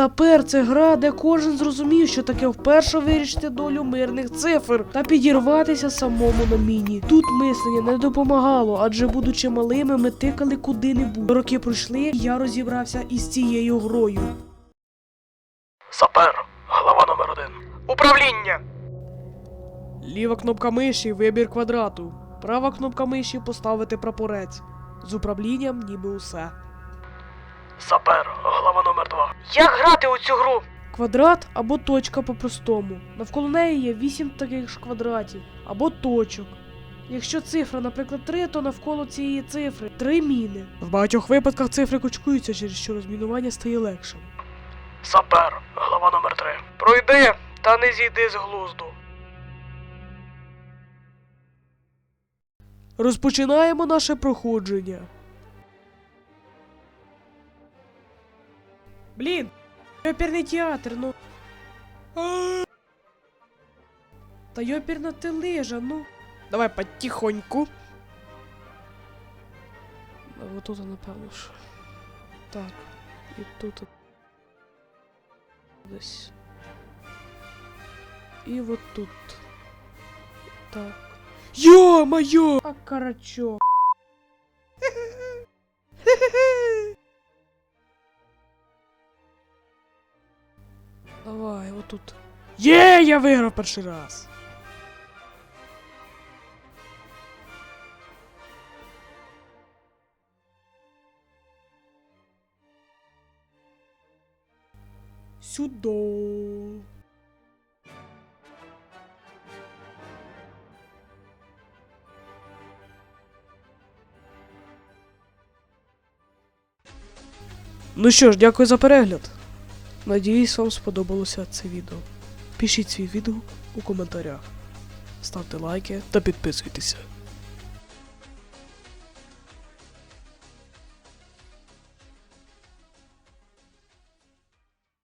Сапер це гра, де кожен зрозумів, що таке вперше вирішити долю мирних цифр та підірватися самому на міні. Тут мислення не допомагало, адже будучи малими, ми тикали куди-небудь. Роки пройшли, і я розібрався із цією грою. Сапер, глава номер один. Управління. Ліва кнопка миші вибір квадрату. Права кнопка миші поставити прапорець. З управлінням ніби усе. Сапер, глава номер два. Як грати у цю гру? Квадрат або точка по-простому. Навколо неї є 8 таких ж квадратів або точок. Якщо цифра, наприклад, 3, то навколо цієї цифри 3 міни. В багатьох випадках цифри кучкуються, через що розмінування стає легшим. Сапер, глава номер три. Пройди, та не зійди з глузду. Розпочинаємо наше проходження. Блін, оперний театр, ну. А! Та йоперна ти лижа, ну. Давай потихоньку. А вот тут, напевно, що. Так, і тут. Десь. І вот тут. Так. Ё-моё! А карачок. Давай, вот тут. Є, я виграв перший раз. Сюда. Ну що ж, дякую за перегляд. Надіюсь, вам сподобалося це відео. Пишіть свій відгук у коментарях, ставте лайки та підписуйтеся.